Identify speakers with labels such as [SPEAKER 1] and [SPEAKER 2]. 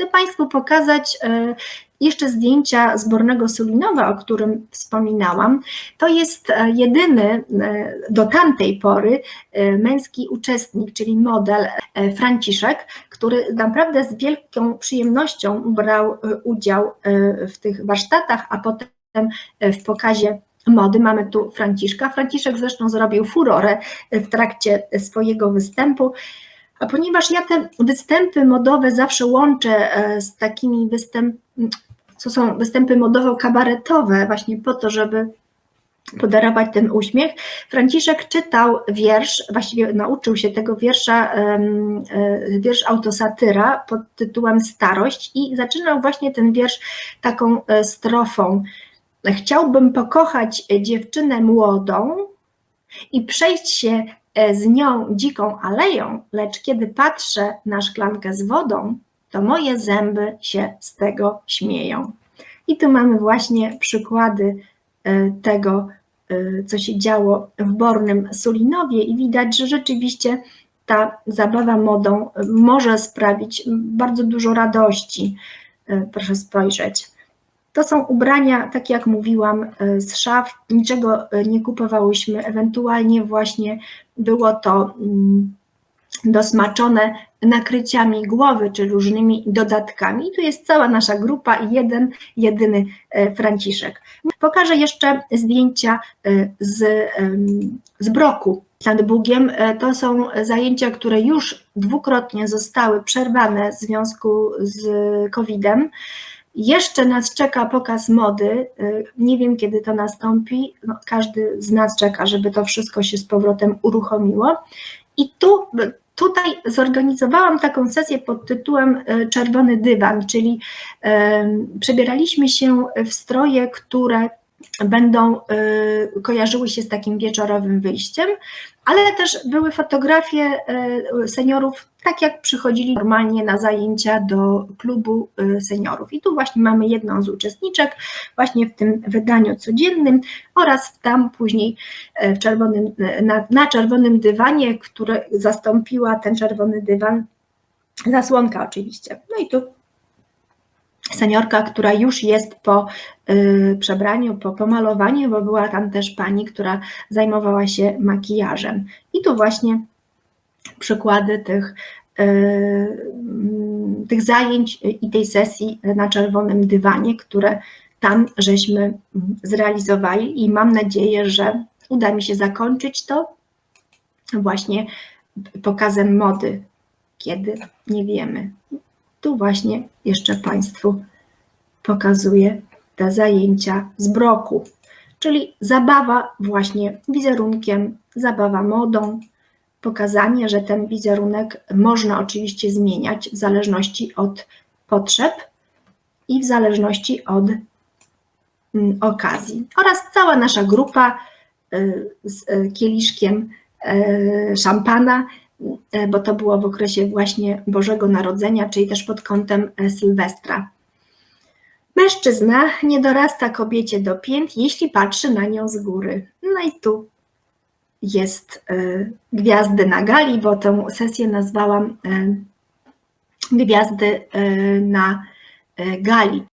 [SPEAKER 1] Chcę Państwu pokazać e, jeszcze zdjęcia zbornego Sulinowa, o którym wspominałam. To jest e, jedyny e, do tamtej pory męski uczestnik, czyli model Franciszek, który naprawdę z wielką przyjemnością brał udział w tych warsztatach, a potem w pokazie mody. Mamy tu Franciszka. Franciszek zresztą zrobił furorę w trakcie swojego występu. Ponieważ ja te występy modowe zawsze łączę e, z takimi występami, co są występy modowo-kabaretowe, właśnie po to, żeby podarować ten uśmiech. Franciszek czytał wiersz, właściwie nauczył się tego wiersza, e, wiersz autosatyra pod tytułem Starość i zaczynał właśnie ten wiersz taką e, strofą. Chciałbym pokochać dziewczynę młodą i przejść się z nią dziką aleją, lecz kiedy patrzę na szklankę z wodą, to moje zęby się z tego śmieją. I tu mamy właśnie przykłady e, tego, e, co się działo w Bornym Sulinowie, i widać, że rzeczywiście ta zabawa modą może sprawić bardzo dużo radości. E, Proszę spojrzeć. To są ubrania, tak jak mówiłam, e, z szaf, niczego e, nie kupowałyśmy, ewentualnie właśnie było to mm, dosmaczone nakryciami głowy czy różnymi dodatkami. Tu jest cała nasza grupa i jeden, jedyny e, Franciszek. Pokażę jeszcze zdjęcia z, z broku nad Bugiem. To są zajęcia, które już dwukrotnie zostały przerwane w związku z COVID-em. Jeszcze nas czeka pokaz mody. y, Nie wiem, kiedy to nastąpi. No, każdy z nas czeka, żeby to wszystko się z powrotem uruchomiło. I tu, tutaj zorganizowałam taką sesję pod tytułem y, Czerwony dywan, czyli przebieraliśmy się w stroje, które będą y, kojarzyły się z takim wieczorowym wyjściem, ale też były fotografie y, seniorów, tak jak przychodzili normalnie na zajęcia do klubu y, seniorów. I tu właśnie mamy jedną z uczestniczek, właśnie w tym wydaniu codziennym oraz tam później y, w czerwonym, na, na czerwonym dywanie, które zastąpiła ten czerwony dywan, zasłonka oczywiście. No i tu seniorka, która już jest po y, przebraniu, po pomalowaniu, bo była tam też pani, która zajmowała się makijażem. I tu właśnie przykłady tych, y, mm, tych zajęć i tej sesji na czerwonym dywanie, które tam żeśmy zrealizowali i mam nadzieję, że uda mi się zakończyć to właśnie pokazem mody, kiedy nie wiemy. Tu właśnie jeszcze Państwu pokazuję te zajęcia z broku, czyli zabawa właśnie wizerunkiem, zabawa modą, pokazanie, że ten wizerunek można oczywiście zmieniać w zależności od potrzeb i w zależności od mm, okazji. Oraz cała nasza grupa y, z y, kieliszkiem y, szampana, bo to było w okresie właśnie Bożego Narodzenia, czyli też pod kątem y, Sylwestra. Mężczyzna nie dorasta kobiecie do pięt, jeśli patrzy na nią z góry. No i tu jest y, gwiazdy na gali, bo tę sesję nazwałam Gwiazdy na gali.